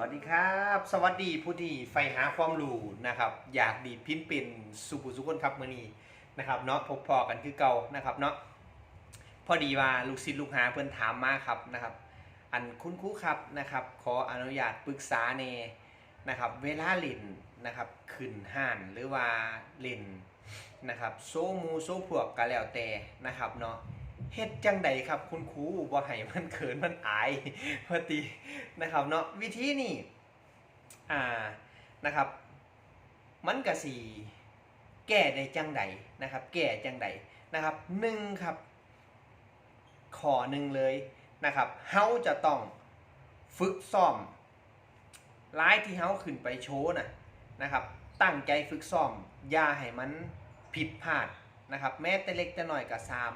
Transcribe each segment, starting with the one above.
สวัสดีผู้ที่ใฝ่หาความรู้นะครับ อยากดีพินเป็นสุภุสุคนครับมือนี้นะครับเนาะพบพอกันคือเก่านะครับเนาะพอดีว่าลูกศิษย์ลูกหาเพิ่อนถามมาครับนะครับ อันคุณครูครับนะครับ ขออนุญาตปรึกษาเนนะครับ เวลาเล่นนะครับขึ้นห้านหรือว่าเล่นนะครับ โซมูโซพวกก็แล้วแต่นะครับเนาะ เฮ็ดจังใดครับ คุณครูบ่ให้มันเขินมันอายพอดีนะครับเนาะวิธีนี่อ่านะครับ มันกะสีแก้ได้จังใดนะครับ แก้จังใดนะครับหนึ่งครับขอหนึ่งเลยนะครับเฮาจะต้องฝึกซ้อมร้ายที่เฮาขึ้นไปโชว์นะนะครับ ตั้งใจฝึกซ้อมอย่าให้มันผิดพลาดนะครับ แม้แต่เล็กแต่น้อยก็ซาม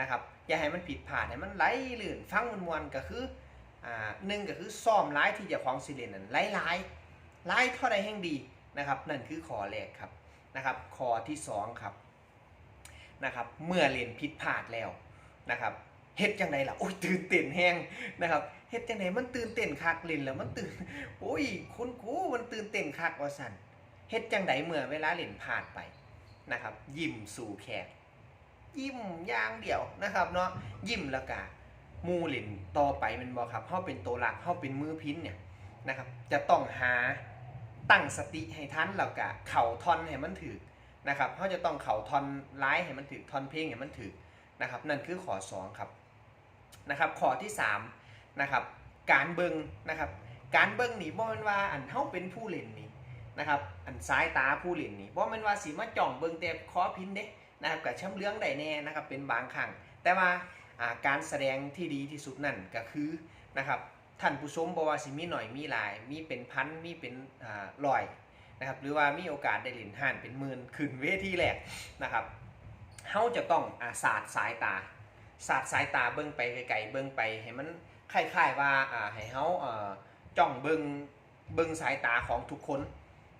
นะครับอย่าให้มันผิดพลาดให้มันไหลลื่นฟังมวนๆก็คืออ่าหนึ่งก็คือซ้อมร้ายที่จะของสิเลนนั่นไล่ๆไล่เท่าใดแห่งดีนะครับ นั่นคือขอแรกครับนะครับขอที่สองครับนะครับเมื่อเล่นผิดพลาดแล้วนะครับเฮ็ดจังไดล่ะโอ้ยตื่นเต้นแฮงนะครับเฮ็ดจังไดมันตื่นเต้นคักเล่นแล้วมันตื่นโอ้ยคุณครูมันตื่นเต้นคักว่าสั่นเฮ็ดจังไดเมื่อเวลาเล่นพลาดไปนะครับ ยิ้มสู่แขก ยิ้มอย่างเดียวนะครับเนาะยิ้มแล้วก็หมูเล่นต่อไปมันบอกครับเขาเป็นตัวหลักเขาเป็นมือพินเนี่ยนะครับ จะต้องหาตั้งสติให้ทันแล้วก็เข่าทอนให้มันถือนะครับเขาจะต้องเข่าทอนร้ายให้มันถือทอนเพลงให้มันถือนะครับ นั่นคือข้อสองครับนะครับข้อที่สามนะครับการเบิงนะครับ การเบิงนี่บ่แมันว่าอันเฮาเป็นผู้เล่นนี่นะครับ อันซ้ายตาผู้เล่นนี่บ่แมันว่าสิมาจ่องเบิงแต่คอพินเด้ นะครับกับช้ำเลื้องได้แน่นะครับเป็นบางครั้งแต่ว่าการแสดงที่ดีที่สุดนั่นก็คือนะครับท่านผู้ชมบอกว่าสิมีหน่อยมีหลาย มีเป็นพันมีเป็นอ่าร้อยนะครับหรือว่ามีโอกาสได้เล่นห่านเป็นหมื่นขึ้นเวทีแรกนะครับเฮาจะต้องอาสาดสายตาศาสาดสายตาเบิ่งไปไกลๆเบิ่งไปให้มันคล้ายๆว่าอ่าให้เฮาจ้องเบิ่งเบิ่งสายตาของทุกคน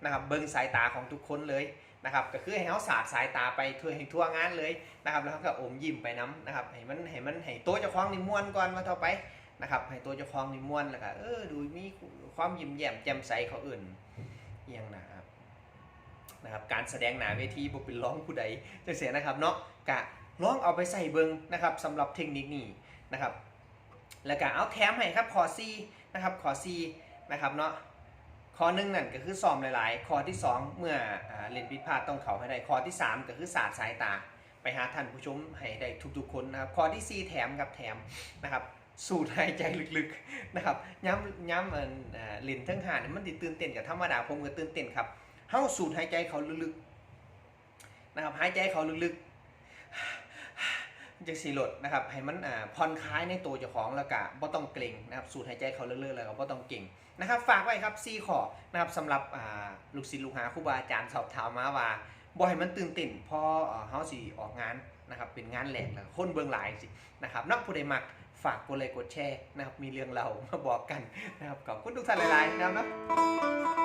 นะครับเบิ่งสายตาของทุกคนเลย นะครับก็คือให้เฮาสาดสายตาไปทั่วให้ทั่วงานเลยนะครับแล้วก็อมยิ้มไปน้ำนะครับให้มันให้มันให้ตัวเจ้าของนี่ม่วนก่อนมาเท่าไปนะครับให้ตัวเจ้าของนี่ม่วนแล้วก็เออดูมีความยิ้มแย้มแจ่มใสเขาอื่นเอียงนะครับนะครับการแสดงหนาเวทีบ่เป็นร้องผู้ใดจังเสียนะครับเนาะกะลองเอาไปใส่เบิงนะครับสำหรับเทคนิคนี้นะครับแล้วก็เอาแถมให้ครับขอซีนะครับขอซีนะครับเนาะ ข้อหนึ่งนั่นก็คือซ้อมหลาย ๆ ข้อที่สองเมื่ออเล่นผิดพลาดต้องเขาให้ได้ ข้อที่สามก็คือศาสตร์สายตา ไปหาท่านผู้ชมให้ได้ทุกๆคนนะครับ ข้อที่ 4 แถมกับแถมนะครับสูดหายใจลึกๆนะครับย้ำย้ำเออเล่นทั้งหานี่มันติตื่นเต้นกับธรรมดาผมก็ตื่นเต้นครับเฮาสูดหายใจเขาลึกๆนะครับหายใจเขาลึกๆ จะสีหลดนะครับให้มันอ่าผ่อนคลายในตัวเจ้าของแล้วก็บ่ต้องเกร็งนะครับสูดหายใจเขาลึกๆแล้วก็บ่ต้องเก่งนะครับ ฝากไว้ครับ4ข้อนะครับสำหรับอ่าลูกศิษย์ลูกหาครูบาอาจารย์สอบถามมาว่าบ่ให้มันตื่นเต้นพอเฮาสิออกงานนะครับเป็นงานแหลกแล้วคนเบิ่งหลายสินะครับนักผู้ใดมักฝากกดไลค์กดแชร์นะครับมีเรื่องเรามาบอกกันนะครับขอบคุณทุกท่านหลายๆนะครับเนาะ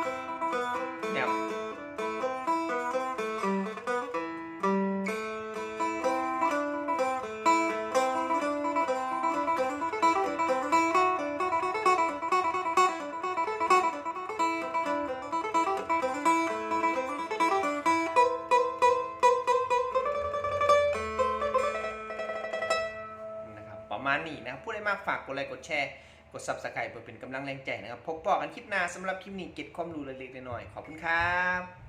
นะครับประมาณนี้นะครับพูดไดมากฝากกดไลค์กดแชร์กด Subscribe เพื่อเป็นกำลังแรงใจนะครับ พบปอกันคลิปหน้าสำหรับคลิปนี้เก็บความรู้เล็กๆน้อยๆขอบคุณครับ